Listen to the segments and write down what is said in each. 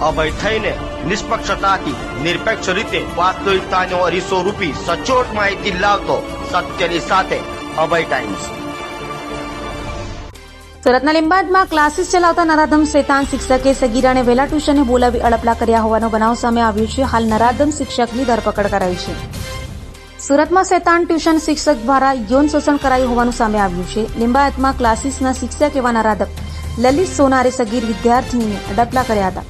અભય થઈને નિષ્પક્ષતાથી નિરપેક્ષ રીતે વાસ્તવિકતાનો અરીસો રૂપી સચોટ માહિતી લાવતો સત્યની સાથે અભય ટાઈમ્સ. સુરતના લીંબાદમાં ક્લાસીસ ચલાવતા નરાધમ શેતાન શિક્ષકે સગીરાને વહેલા ટ્યુશને બોલાવી અડપલા કર્યા હોવાનો બનાવ સામે આવ્યો છે. હાલ નરાધમ શિક્ષકની ધરપકડ કરાઈ છે. સુરતમાં શેતાન ટ્યુશન શિક્ષક દ્વારા યૌન શોષણ કરાયું હોવાનું સામે આવ્યું છે. લિંબાયતમાં ક્લાસીસના શિક્ષક એવા નરાધમ લલિત સોનારે સગીર વિદ્યાર્થીનીને અડપલા કર્યા હતા.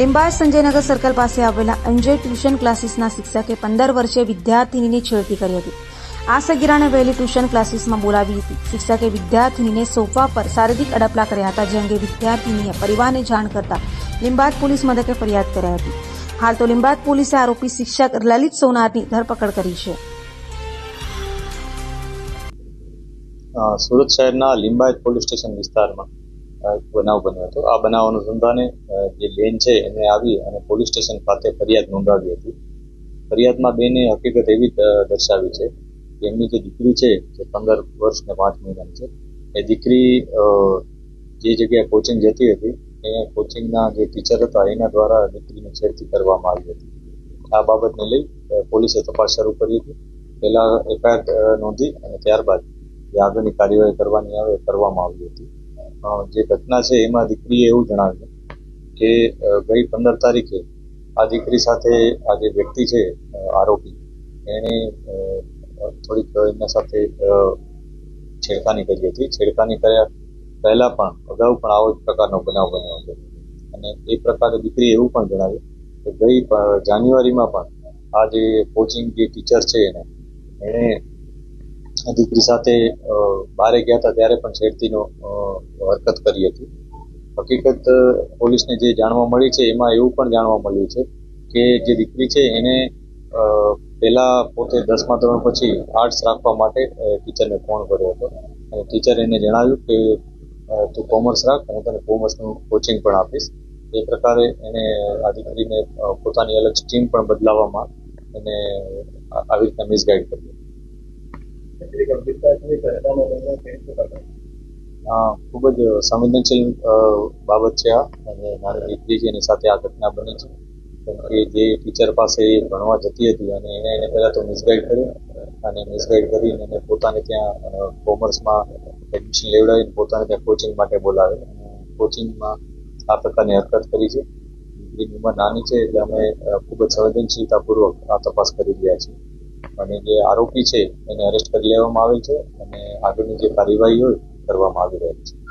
લિંબાયત સંજયનગર સર્કલ પાસે આવેલા અંજય ટ્યુશન ક્લાસીસના શિક્ષકે પંદર વર્ષીય વિદ્યાર્થીનીની છેડતી કરી હતી. આ સગીરાને વહેલી ટ્યુશન ક્લાસીસમાં બોલાવી હતી. શિક્ષકે વિદ્યાર્થીનીને સોફા પર શારીરિક અડપલા કર્યા હતા, જે અંગે વિદ્યાર્થીનીએ પરિવારને જાણ કરતા લીંબાદ પોલીસ મથકે ફરિયાદ કરાઈ હતી. હાલ તો લીંબાદ પોલીસે આરોપી શિક્ષક લલિત સોનારની ધરપકડ કરી છે. સુરત શહેરના લિંબાયત પોલીસ સ્ટેશન વિસ્તારમાં બનાવ બન્યો હતો. આ બનાવ અનુસંધાને જે બેન છે એને આવી અને પોલીસ સ્ટેશન ખાતે ફરિયાદ નોંધાવી હતી. ફરિયાદમાં બેને હકીકત એવી દર્શાવી છે કે એમની જે દીકરી છે, જે પંદર વર્ષ ને પાંચ મહિનાની છે, એ દીકરી જે જગ્યાએ કોચિંગ જતી હતી, એ કોચિંગના જે ટીચર હતા, એના દ્વારા દીકરીને છેડતી કરવામાં આવી હતી. આ બાબતને લઈ પોલીસે તપાસ શરૂ કરી હતી. પહેલા એફઆઈઆર નોંધી અને ત્યારબાદ જે આગળની કાર્યવાહી કરવાની આવે કરવામાં આવી હતી. જે ઘટના છે એમાં દીકરીએ એવું જણાવ્યું કે ગઈ પંદર તારીખે આ દીકરી સાથે આ જે વ્યક્તિ છે આરોપી, એણે થોડીક એમના સાથે છેડખાની કરી હતી. છેડખાની કર્યા પહેલા પણ, અગાઉ પણ આવો જ પ્રકારનો બનાવ બન્યો હતો. અને એ પ્રકારે દીકરીએ એવું પણ જણાવ્યું કે ગઈ જાન્યુઆરીમાં પણ આ જે કોચિંગ જે ટીચર છે એને, એણે દીકરી સાથે બારે ગયા હતા, ત્યારે પણ છેડતીનો હરકત કરી હતી. હકીકત પોલીસને જે જાણવા મળી છે, એમાં એવું પણ જાણવા મળ્યું છે કે જે દીકરી છે, એને પહેલાં પોતે દસમા ધોરણ પછી આર્ટ્સ રાખવા માટે ટીચરને ફોન કર્યો હતો. અને ટીચર એને જણાવ્યું કે તું કોમર્સ રાખ, હું તને કોમર્સનું કોચિંગ પણ આપીશ. એ પ્રકારે એને આ દીકરીને પોતાની અલગ સ્ટ્રીમ પણ બદલાવવામાં એને આવી રીતના મિસગાઈડ કરી હા ખૂબ જ સંવેદનશીલ બાબત છે આ. અને મારી દીકરી એની સાથે આ ઘટના બની છે. કેમ કે જે ટીચર પાસે ભણવા જતી હતી અને એને એને પહેલાં તો મિસગાઈડ કર્યું. અને મિસગાઈડ કરીને એને પોતાને ત્યાં કોમર્સમાં એડમિશન લેવડાવીને પોતાને ત્યાં કોચિંગ માટે બોલાવે કોચિંગમાં આ પ્રકારની હરકત કરી છે. દીકરીની ઉંમર નાની છે, એટલે અમે ખૂબ જ સંવેદનશીલતાપૂર્વક આ તપાસ કરી રહ્યા છીએ. અને જે આરોપી છે, એને અરેસ્ટ કરી લેવામાં આવેલ છે. અને આગળની જે કાર્યવાહી હોય કરવામાં આવી રહી છે.